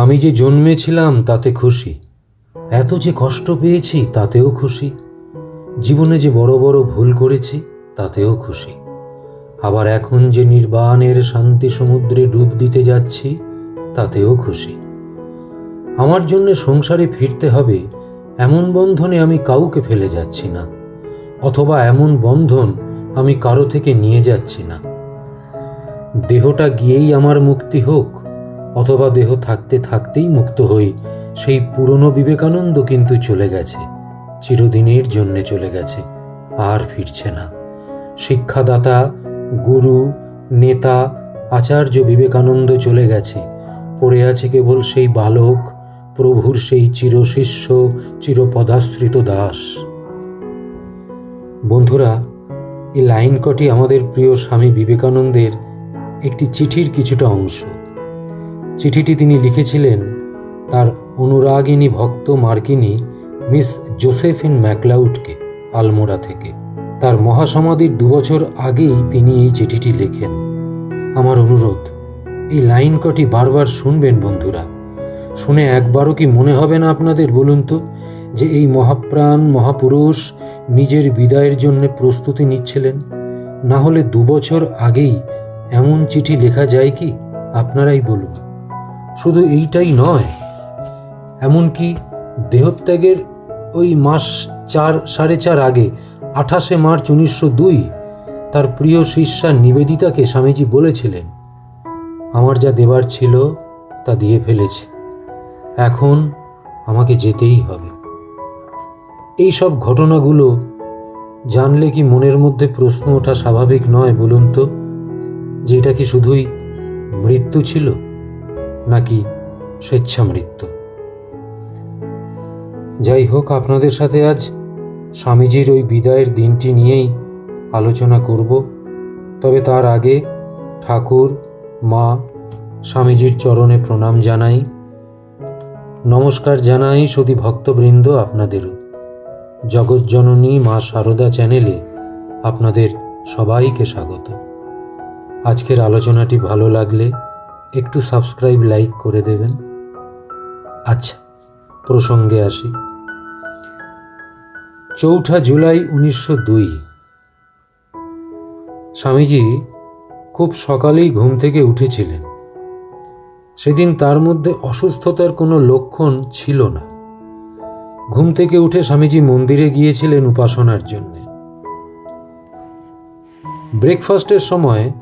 আমি যে জন্মেছিলাম তাতে খুশি। এত যে কষ্ট পেয়েছি তাতেও খুশি। জীবনে যে বড় বড় ভুল করেছি তাতেও খুশি। আবার এখন যে নির্বাণের শান্তি সমুদ্রে ডুব দিতে যাচ্ছি তাতেও খুশি। আমার জন্য সংসারে ফিরতে হবে, এমন বন্ধনে আমি কাউকে ফেলে যাচ্ছি না, অথবা এমন বন্ধন আমি কারও থেকে নিয়ে যাচ্ছি না। দেহটা গিয়েই আমার মুক্তি হোক অথবা দেহ থাকতে থাকতেই মুক্ত হই। সেই পুরনো বিবেকানন্দ কিন্তু চলে গেছে। চিরদিনের জন্যে চলে গেছে। আর ফিরছে না। শিক্ষাদাতা, গুরু, নেতা, আচার্য বিবেকানন্দ চলে গেছে। পড়ে আছে কেবল সেই বালক, প্রভুর সেই চিরশিষ্য, চিরপদাশ্রিত দাস। বন্ধুরা, এই লাইন কটি আমাদের প্রিয় স্বামী বিবেকানন্দের একটি চিঠির কিছুটা অংশ। চিঠিটি তিনি লিখেছিলেন তার অনুরাগিনী ভক্ত মার্কিনী মিস জোসেফিন ম্যাকলাউডকে আলমোড়া থেকে। তার মহাসমাধির দুবছর আগেই তিনি এই চিঠিটি লেখেন। আমার অনুরোধ, এই লাইন কটি বারবার শুনবেন বন্ধুরা। শুনে একবারও কি মনে হবে না আপনাদের বলুন তো, যে এই মহাপ্রাণ, মহাপুরুষ নিজের বিদায়ের জন্য প্রস্তুতি নিচ্ছিলেন? না হলে দুবছর আগেই এমন চিঠি লেখা যায় কি? আপনারাই বলুন। শুধু এইটাই নয়, এমনকি দেহত্যাগের ওই মাস চার, সাড়ে চার আগে, আঠাশে মার্চ উনিশশো দুই, তার প্রিয় শিষ্যা নিবেদিতাকে স্বামীজি বলেছিলেন, আমার যা দেবার ছিল, তা দিয়ে ফেলেছে। এখন আমাকে যেতেই হবে। এই সব ঘটনাগুলো জানলে কি মনের মধ্যে প্রশ্ন ওঠা স্বাভাবিক নয় বলুন তো, যে এটা কি শুধুই মৃত্যু ছিল? নাকি স্বেচ্ছা মৃত্যু যাই হোক আপনাদের সাথে আজ স্বামীজির ওই বিদায়ের দিনটি নিয়েই আলোচনা করব। তবে তার আগে ঠাকুর, মা, স্বামীজির চরণে প্রণাম জানাই। নমস্কার জানাই সতী ভক্তবৃন্দ আপনাদেরও জগৎজননী মা সারদা চ্যানেলে আপনাদের সবাইকে স্বাগত। আজকের আলোচনাটি ভালো লাগলে একটু সাবস্ক্রাইব লাইক করে দেবেন। আচ্ছা প্রসঙ্গে আসি। চৌঠা জুলাই উনিশশো দুই। স্বামীজি খুব সকালেই ঘুম থেকে উঠেছিলেন। সেদিন তার মধ্যে অসুস্থতার কোনো লক্ষণ ছিল না। ঘুম থেকে উঠে স্বামীজি মন্দিরে গিয়েছিলেন উপাসনার জন্য। ব্রেকফাস্টের সময়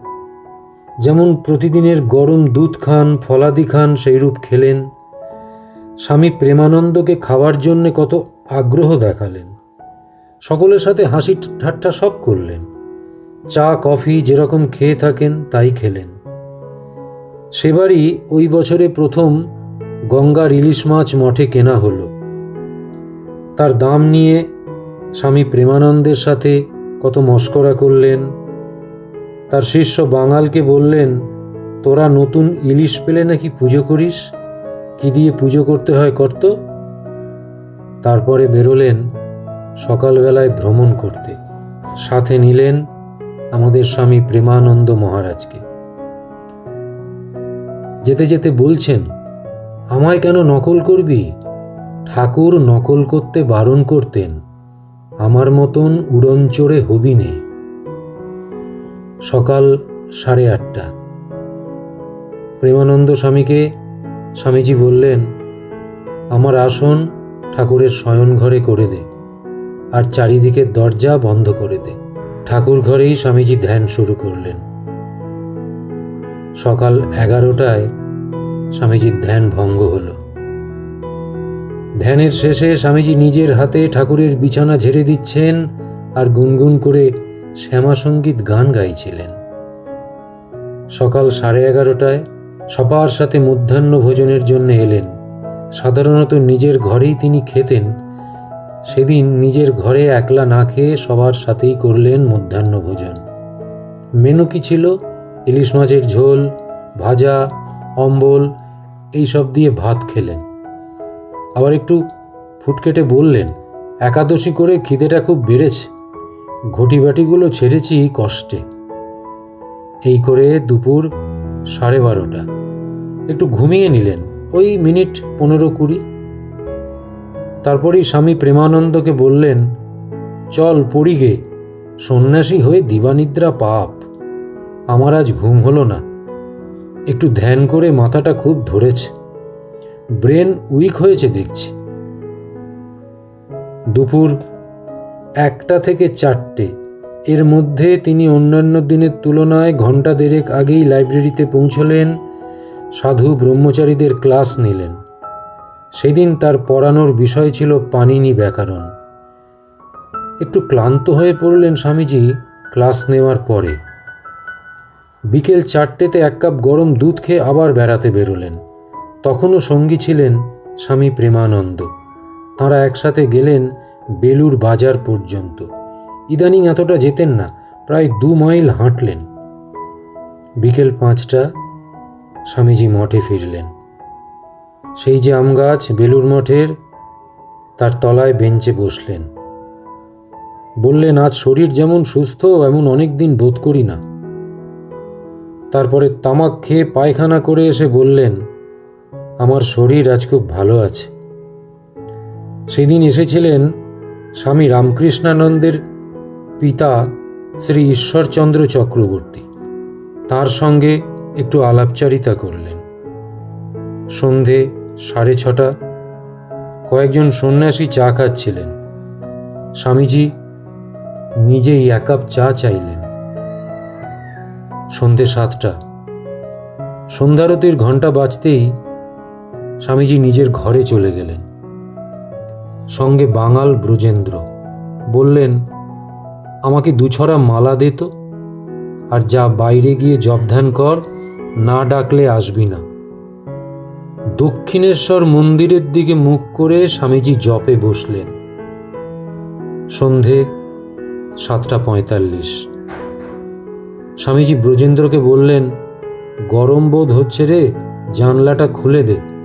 যেমন প্রতিদিনের গরম দুধ খান, ফলাদি খান, সেইরূপ খেলেন। স্বামী প্রেমানন্দকে খাওয়ার জন্য কত আগ্রহ দেখালেন। সকলের সাথে হাসি ঠাট্টা সব করলেন। চা, কফি যেরকম খেয়ে থাকেন, তাই খেলেন। সেবারই ওই বছরে প্রথম গঙ্গার ইলিশ মাছ মঠে কেনা হলো। তার দাম নিয়ে স্বামী প্রেমানন্দের সাথে কত মস্করা করলেন। তার শিষ্য বাঙালকে বললেন, তোরা নতুন ইলিশ পেলে নাকি পুজো করিস? কি দিয়ে পুজো করতে হয় কর্ত তারপরে বেরোলেন সকালবেলায় ভ্রমণ করতে। সাথে নিলেন আমাদের স্বামী প্রেমানন্দ মহারাজকে। যেতে যেতে বলছেন, আমায় কেন নকল করবি? ঠাকুর নকল করতে বারণ করতেন। আমার মতন উড়ন চড়ে হবি নে। সকাল সাড়ে আটটা। প্রেমানন্দ স্বামীকে স্বামীজি বললেন, আমার আসন ঠাকুরের শয়ন ঘরে করে দে, আর চারিদিকের দরজা বন্ধ করে দে। ঠাকুর ঘরেই স্বামীজি ধ্যান শুরু করলেন। সকাল এগারোটায় স্বামীজির ধ্যান ভঙ্গ হলো। ধ্যানের শেষে স্বামীজি নিজের হাতে ঠাকুরের বিছানা ঝেড়ে দিচ্ছেন আর গুনগুন করে শ্যামা সংগীত গান গাইছিলেন। সকাল সাড়ে এগারোটায় সবার সাথে মধ্যাহ্ন ভোজনের জন্য এলেন। সাধারণত নিজের ঘরেই তিনি খেতেন। সেদিন নিজের ঘরে একলা না খেয়ে সবার সাথেই করলেন মধ্যাহ্ন ভোজন। মেনু কি ছিল? ইলিশ মাছের ঝোল, ভাজা, অম্বল, এইসব দিয়ে ভাত খেলেন। আবার একটু ফুটকেটে বললেন, একাদশী করে খিদেটা খুব বেড়েছে। ঘটিবাটিগুলো ছেড়েছি কষ্টে। এই করে দুপুর সাড়ে বারোটা। একটু ঘুমিয়ে নিলেন, ওই মিনিট পনেরো কুড়ি। তারপরেই স্বামী প্রেমানন্দকে বললেন, চল পড়ি গে, সন্ন্যাসী হয়ে দিবানিদ্রা পাপ। আমার আজ ঘুম হলো না। একটু ধ্যান করে মাথাটা খুব ধরেছে। ব্রেন উইক হয়েছে দেখছি। দুপুর একটা থেকে চারটে। এর মধ্যে তিনি অন্যান্য দিনের তুলনায় ঘণ্টা দেড়েক আগেই লাইব্রেরিতে পৌঁছলেন, সাধু ব্রহ্মচারীদের ক্লাস নিলেন। সেদিন তার পড়ানোর বিষয় ছিল পানিনি ব্যাকরণ। একটু ক্লান্ত হয়ে পড়লেন স্বামীজি ক্লাস নেওয়ার পরে। বিকেল চারটেতে এক কাপ গরম দুধ খেয়ে আবার বেড়াতে বেরোলেন। তখনও সঙ্গী ছিলেন স্বামী প্রেমানন্দ। তাঁরা একসাথে গেলেন বেলুর বাজার পর্যন্ত। ইদানিং এতটা যেতেন না, প্রায় দু মাইল হাঁটলেন। বিকেল পাঁচটা, স্বামীজি মঠে ফিরলেন। সেই যে আম গাছ বেলুর মঠের, তার তলায় বেঞ্চে বসলেন। বললেন, আজ শরীর যেমন সুস্থ, এমন অনেক দিন বোধ করি না। তারপরে তামাক খেয়ে পায়খানা করে এসে বললেন, আমার শরীর আজ খুব ভালো আছে। সেদিন এসেছিলেন স্বামী রামকৃষ্ণানন্দের পিতা শ্রী ঈশ্বরচন্দ্র চক্রবর্তী। তার সঙ্গে একটু আলাপচারিতা করলেন। সন্ধে সাড়ে ছটা, কয়েকজন সন্ন্যাসী চা খাচ্ছিলেন। স্বামীজি নিজেই এক কাপ চা চাইলেন। সন্ধে সাতটা, সন্ধ্যারতির ঘণ্টা বাজতেই স্বামীজি নিজের ঘরে চলে গেলেন। সঙ্গে বাঙাল ব্রজেন্দ্র। বললেন, আমাকে দুছড়া মালা দে তো, আর যা বাইরে গিয়ে জবধান কর, না ডাকলে আসবি না। দক্ষিণেশ্বর মন্দিরের দিকে মুখ করে স্বামীজি জপে বসলেন। সন্ধে সাতটা পঁয়তাল্লিশ। স্বামীজি ব্রজেন্দ্রকে বললেন, গরম বোধ হচ্ছে রে, জানলাটা খুলে দে।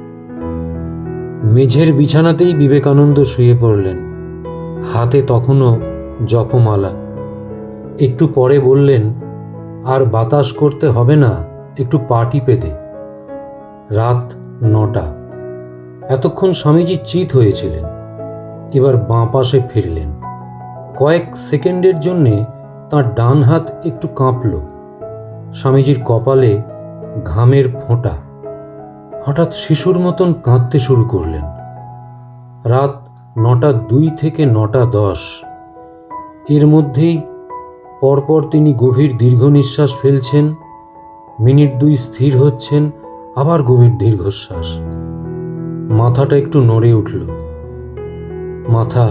মেঝের বিছানাতেই বিবেকানন্দ শুয়ে পড়লেন। হাতে তখনও জপমালা। একটু পরে বললেন, আর বাতাস করতে হবে না, একটু পাটি দে রাত নটা। এতক্ষণ স্বামীজি চিত হয়েছিলেন। এবার বাঁ পাশে ফিরলেন। কয়েক সেকেন্ডের জন্যে তার ডান হাত একটু কাঁপল। স্বামীজির কপালে ঘামের ফোঁটা। হঠাৎ শিশুর মতন কাঁদতে শুরু করলেন। রাত নটা দুই থেকে নটা দশ। এর মধ্যেই পরপর তিনি গভীর দীর্ঘ নিঃশ্বাস ফেলছেন, মিনিট দুই স্থির হচ্ছেন, আবার গভীর দীর্ঘশ্বাস। মাথাটা একটু নড়ে উঠল। মাথা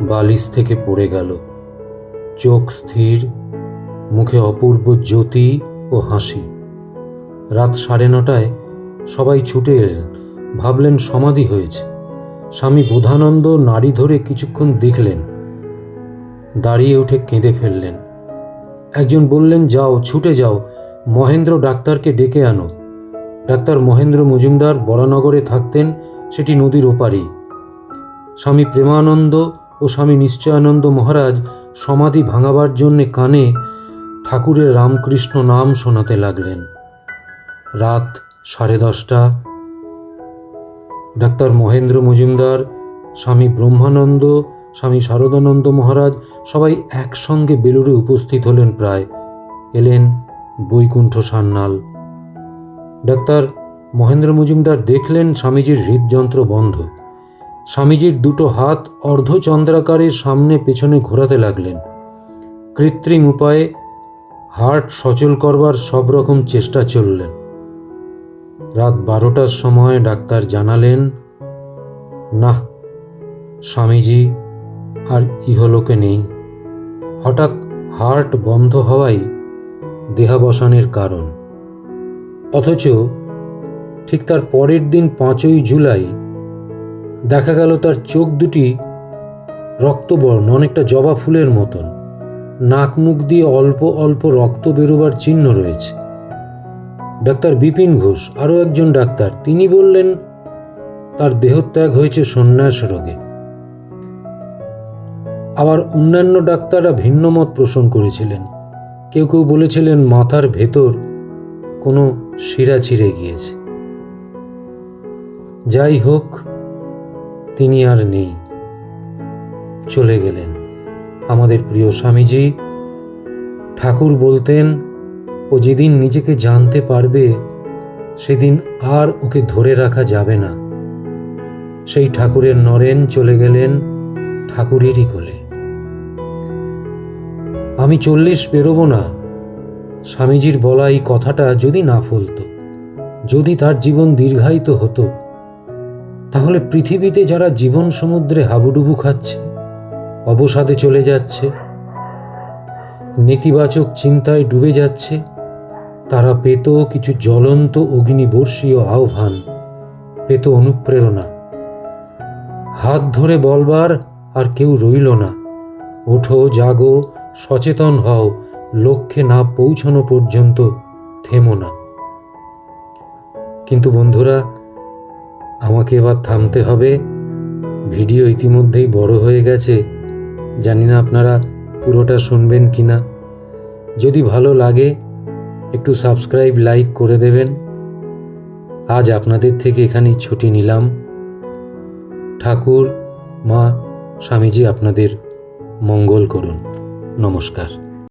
বালিশ থেকে পড়ে গেল। চোখ স্থির, মুখে অপূর্ব জ্যোতি ও হাসি। রাত সাড়ে নটায় সবাই ছুটে এলেন ভাবলেন সমাধি হয়েছে। স্বামী বোধানন্দ নাড়ি ধরে কিছুক্ষণ দেখলেন, দাঁড়িয়ে উঠে কেঁদে ফেললেন। একজন বললেন, যাও, ছুটে যাও, মহেন্দ্র ডাক্তারকে ডেকে আনো। ডাক্তার মহেন্দ্র মজুমদার বরানগরে থাকতেন, সেটি নদীর ওপারেই। স্বামী প্রেমানন্দ ও স্বামী নিশ্চয়ানন্দ মহারাজ সমাধি ভাঙাবার জন্যে কানে ঠাকুরের রামকৃষ্ণ নাম শোনাতে লাগলেন। রাত সাড়ে দশটা। ডাক্তার মহেন্দ্র মজুমদার, স্বামী ব্রহ্মানন্দ, স্বামী শারদানন্দ মহারাজ সবাই একসঙ্গে বেলুড়ে উপস্থিত হলেন প্রায়। এলেন বৈকুণ্ঠ সান্যাল। ডাক্তার মহেন্দ্র মজুমদার দেখলেন স্বামীজির হৃদযন্ত্র বন্ধ। স্বামীজির দুটো হাত অর্ধচন্দ্রাকারের সামনে পেছনে ঘোরাতে লাগলেন। কৃত্রিম উপায়ে হার্ট সচল করবার সব রকম চেষ্টা চললেন। রাত বারোটার সময় ডাক্তার জানালেন না স্বামীজি আর ইহলোকে নেই। হঠাৎ হার্ট বন্ধ হওয়াই দেহাবসানের কারণ। অথচ ঠিক তার পরের দিন পাঁচই জুলাই দেখা গেল তার চোখ দুটি রক্তবর্ণ, অনেকটা জবা ফুলের মতন। নাক মুখ দিয়ে অল্প অল্প রক্ত বেরোবার চিহ্ন রয়েছে। ডাক্তার বিপিন ঘোষ, আরও একজন ডাক্তার। তিনি বললেন, তার দেহত্যাগ হয়েছে সন্ন্যাস রোগে। আবার অন্যান্য ডাক্তাররা ভিন্ন মত পোষণ করেছিলেন। কেউ কেউ বলেছিলেন, মাথার ভেতর কোনো শিরা ছিঁড়ে গিয়েছে। যাই হোক, তিনি আর নেই। চলে গেলেন। আমাদের প্রিয় স্বামীজি, ঠাকুর বলতেন ও যেদিন নিজেকে জানতে পারবে, সেদিন আর ওকে ধরে রাখা যাবে না। সেই ঠাকুরের নরেন চলে গেলেন ঠাকুরেরই কোলে। আমি চল্লিশ পেরোবো না। স্বামীজির বলা এই কথাটা যদি না ফলতো, যদি তার জীবন দীর্ঘায়িত হতো, তাহলে পৃথিবীতে যারা জীবন সমুদ্রে হাবুডুবু খাচ্ছে, অবসাদে চলে যাচ্ছে, নেতিবাচক চিন্তায় ডুবে যাচ্ছে তারা পেত কিছু জ্বলন্ত অগ্নিবর্ষীয় আহ্বান, পেত অনুপ্রেরণা। হাত ধরে বলবার আর কেউ রইল না। ওঠো, জাগো, সচেতন হও, লক্ষ্যে না পৌঁছানো পর্যন্ত থেমো না। কিন্তু বন্ধুরা, আমাকে এবার থামতে হবে। ভিডিও ইতিমধ্যেই বড় হয়ে গেছে। জানি না আপনারা পুরোটা শুনবেন কি না যদি ভালো লাগে একটু সাবস্ক্রাইব লাইক করে দেবেন। আজ আপনাদের থেকে এখানেই ছুটি নিলাম। ঠাকুর, মা, স্বামীজি আপনাদের মঙ্গল করুন। নমস্কার।